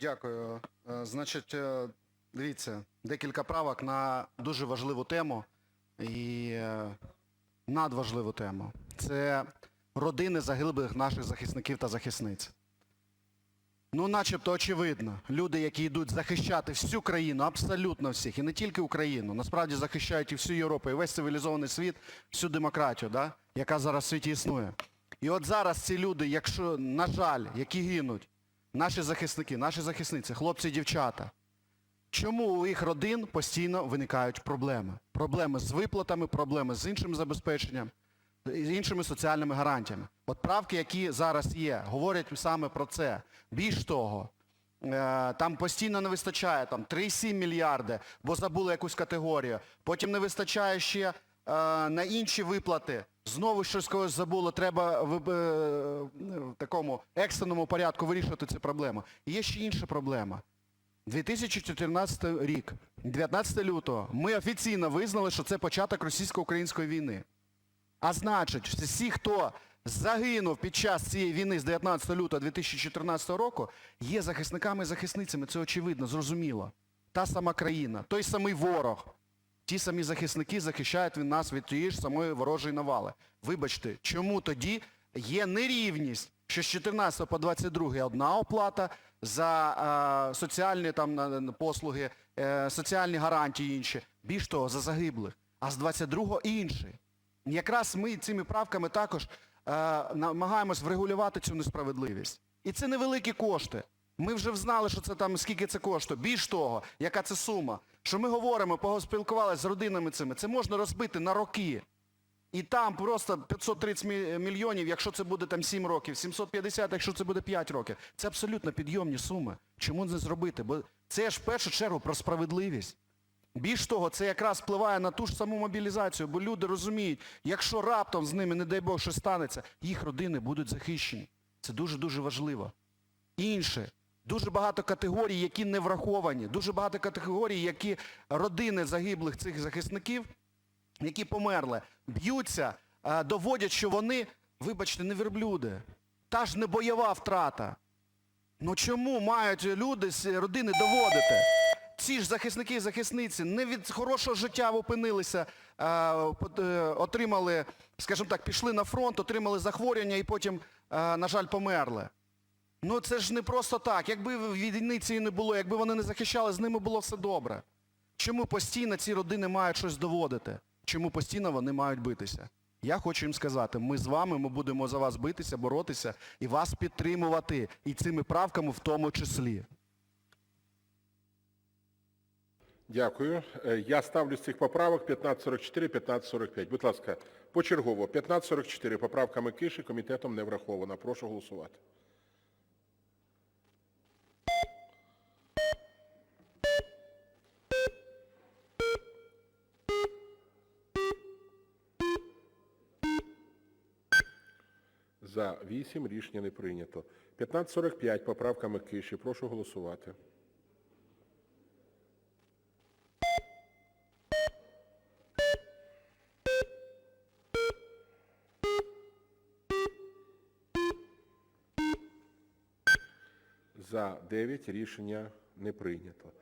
Дякую. Е, Значить, е, дивіться, декілька правок на дуже важливу тему і е, надважливу тему. Це родини загиблих наших захисників та захисниць. Ну, начебто очевидно, люди, які йдуть захищати всю країну, абсолютно всіх, і не тільки Україну, насправді захищають і всю Європу, і весь цивілізований світ, всю демократію, да, яка зараз в світі існує. І от зараз ці люди, якщо, на жаль, які гинуть, наші захисники, наші захисниці, хлопці і дівчата, чому у їх родин постійно виникають проблеми? Проблеми з виплатами, проблеми з іншим забезпеченням, з іншими соціальними гарантіями. От правки, які зараз є, говорять саме про це. Більш того, е, там постійно не вистачає там 3,7 мільярди, бо забули якусь категорію. Потім не вистачає ще е, на інші виплати. Знову щось когось забуло, треба е, такому екстреному порядку вирішувати цю проблему. І є ще інша проблема. 2014 рік, 19 лютого, ми офіційно визнали, що це початок російсько-української війни. А значить, всі, хто загинув під час цієї війни з 19 лютого 2014 року, є захисниками і захисницями. Це очевидно, зрозуміло. Та сама країна, той самий ворог. Ті самі захисники захищають від нас від тієї ж самої ворожої навали. Вибачте, чому тоді є нерівність, що з 14 по 22 одна оплата за е, соціальні там послуги, е, соціальні гарантії інші, більш того, за загиблих, а з 22 інший. Якраз ми цими правками також е, намагаємось врегулювати цю несправедливість. І це невеликі кошти. Ми вже знали, що це там, скільки це коштує. Більш того, яка це сума. Що ми говоримо, поспілкувалися з родинами цими, це можна розбити на роки. І там просто 530 мільйонів, якщо це буде там 7 років, 750, якщо це буде 5 років. Це абсолютно підйомні суми. Чому не зробити? Бо це ж в першу чергу про справедливість. Більш того, це якраз впливає на ту ж саму мобілізацію, бо люди розуміють, якщо раптом з ними, не дай Бог, щось станеться, їх родини будуть захищені. Це дуже-дуже важливо. Інше. Дуже багато категорій, які не враховані. Дуже багато категорій, які родини загиблих цих захисників, які померли, б'ються, е, доводять, що вони, вибачте, не верблюди. Та ж не бойова втрата. Ну чому мають люди з родини доводити? Ці ж захисники і захисниці не від хорошого життя опинилися, е, е, отримали, скажімо так, пішли на фронт, отримали захворювання і потім, на жаль, померли. Ну це ж не просто так. Якби війни цієї не було, якби вони не захищали, з ними було все добре. Чому постійно ці родини мають щось доводити? Чому постійно вони мають битися? Я хочу їм сказати, ми з вами, ми будемо за вас битися, боротися і вас підтримувати. І цими правками в тому числі. Дякую. Е, Я ставлю з цих поправок 1544, 1545. Будь ласка, почергово. 1544 поправка Микиші комітетом не врахована. Прошу голосувати. За 8 рішення не прийнято. 1545 поправка Микиші. Прошу голосувати. За 9 рішення не прийнято.